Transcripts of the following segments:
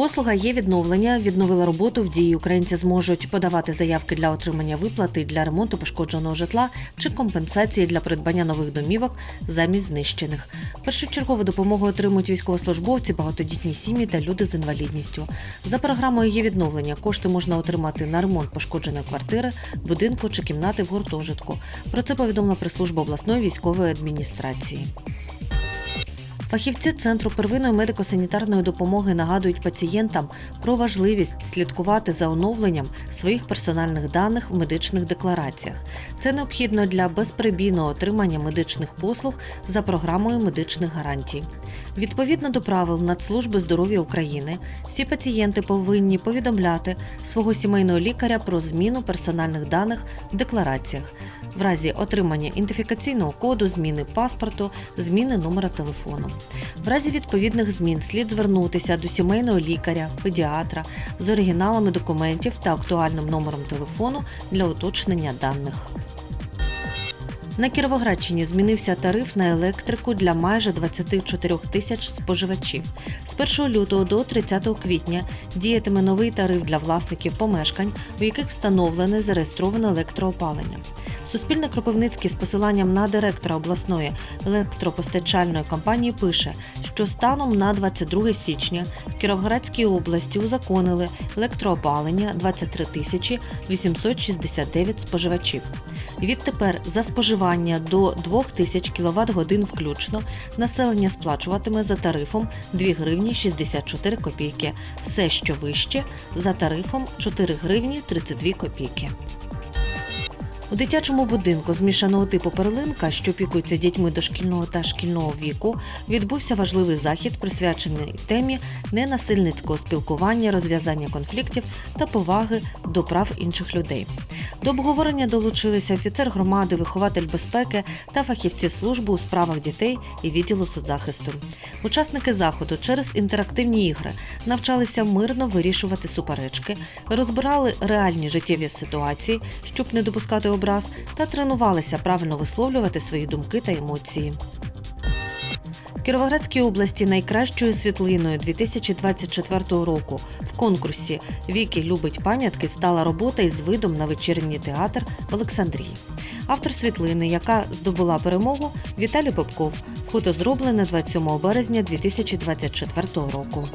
Послуга є відновлення. Відновила роботу в дії. Українці зможуть подавати заявки для отримання виплати для ремонту пошкодженого житла чи компенсації для придбання нових домівок замість знищених. Першочергову допомогу отримують військовослужбовці, багатодітні сім'ї та люди з інвалідністю. За програмою є відновлення. Кошти можна отримати на ремонт пошкодженої квартири, будинку чи кімнати в гуртожитку. Про це повідомила прес-служба обласної військової адміністрації. Фахівці центру первинної медико-санітарної допомоги нагадують пацієнтам про важливість слідкувати за оновленням своїх персональних даних в медичних деклараціях. Це необхідно для безперебійного отримання медичних послуг за програмою медичних гарантій. Відповідно до правил Нацслужби здоров'я України, всі пацієнти повинні повідомляти свого сімейного лікаря про зміну персональних даних в деклараціях в разі отримання ідентифікаційного коду, зміни паспорту, зміни номера телефону. В разі відповідних змін слід звернутися до сімейного лікаря, педіатра з оригіналами документів та актуальним номером телефону для уточнення даних. На Кіровоградщині змінився тариф на електрику для майже 24 тисяч споживачів. З 1 лютого до 30 квітня діятиме новий тариф для власників помешкань, у яких встановлене зареєстроване електроопалення. Суспільне Кропивницький з посиланням на директора обласної електропостачальної компанії пише, що станом на 22 січня в Кіровоградській області узаконили електроопалення 23 тисячі 869 споживачів. Відтепер за споживання до 2000 кВт годин включно населення сплачуватиме за тарифом 2 гривні 64 копійки. Все, що вище, за тарифом 4 гривні 32 копійки. У дитячому будинку змішаного типу перлинка, що опікується дітьми дошкільного та шкільного віку, відбувся важливий захід, присвячений темі ненасильницького спілкування, розв'язання конфліктів та поваги до прав інших людей. До обговорення долучилися офіцер громади, вихователь безпеки та фахівці служби у справах дітей і відділу соцзахисту. Учасники заходу через інтерактивні ігри навчалися мирно вирішувати суперечки, розбирали реальні життєві ситуації, щоб не допускати образ, та тренувалися правильно висловлювати свої думки та емоції. В Кіровоградській області найкращою світлиною 2024 року в конкурсі Віки любить пам'ятки стала робота із видом на вечірній театр в Олександрії. Автор світлини, яка здобула перемогу, Віталій Попков. Фото зроблене 27 березня 2024 року.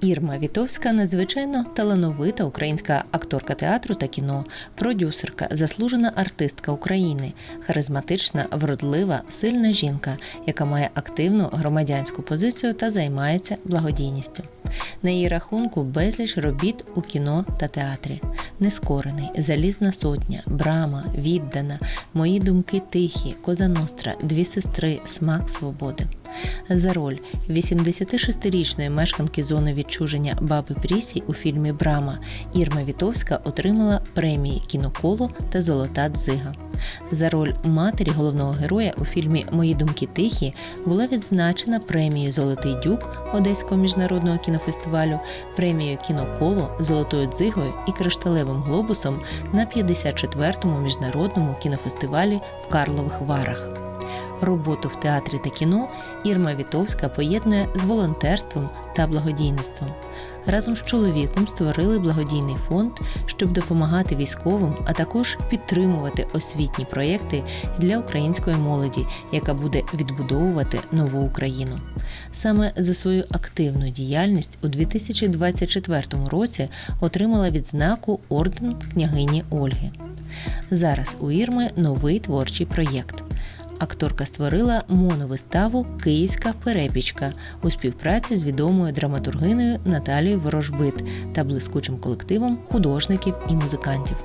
Ірма Вітовська надзвичайно талановита українська акторка театру та кіно, продюсерка, заслужена артистка України, харизматична, вродлива, сильна жінка, яка має активну громадянську позицію та займається благодійністю. На її рахунку безліч робіт у кіно та театрі. Нескорений, залізна сотня, брама, віддана, мої думки тихі, коза ностра, дві сестри, смак свободи. За роль 86-річної мешканки зони відчуження Баби Прісі у фільмі Брама Ірма Вітовська отримала премії Кіноколо та Золота дзига. За роль матері головного героя у фільмі Мої думки тихі була відзначена премією Золотий дюк Одеського міжнародного кінофестивалю, премією Кіноколо, Золотою дзигою і кришталевим глобусом на 54-му міжнародному кінофестивалі в Карлових Варах. Роботу в театрі та кіно Ірма Вітовська поєднує з волонтерством та благодійництвом. Разом з чоловіком створили благодійний фонд, щоб допомагати військовим, а також підтримувати освітні проєкти для української молоді, яка буде відбудовувати нову Україну. Саме за свою активну діяльність у 2024 році отримала відзнаку орден княгині Ольги. Зараз у Ірми новий творчий проєкт акторка створила моновиставу Київська перепічка у співпраці з відомою драматургиною Наталією Ворожбит та блискучим колективом художників і музикантів.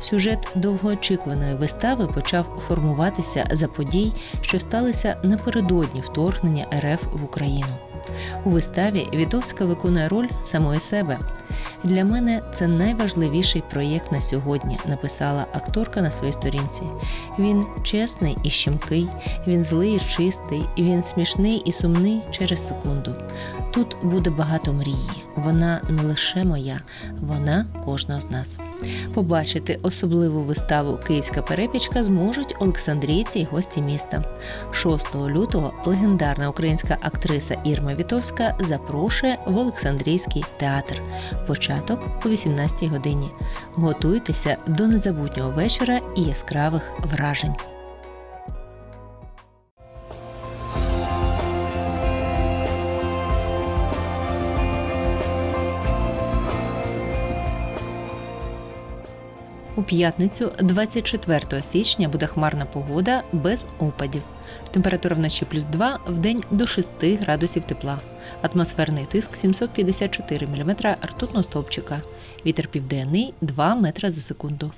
Сюжет довгоочікуваної вистави почав формуватися за подій, що сталися напередодні вторгнення РФ в Україну. У виставі Вітовська виконує роль самої себе. Для мене це найважливіший проєкт на сьогодні, написала акторка на своїй сторінці. Він чесний і щемкий, він злий і чистий, він смішний і сумний через секунду. Тут буде багато мрії. Вона не лише моя, вона кожного з нас. Побачити особливу виставу Київська перепічка зможуть олександрійці і гості міста. 6 лютого легендарна українська актриса Ірма Вітовська запрошує в Олександрійський театр. Початок о 18 годині. Готуйтеся до незабутнього вечора і яскравих вражень. У п'ятницю, 24 січня, буде хмарна погода без опадів. Температура вночі плюс 2, в день до 6 градусів тепла. Атмосферний тиск 754 мм ртутного стовпчика. Вітер південний 2 метра за секунду.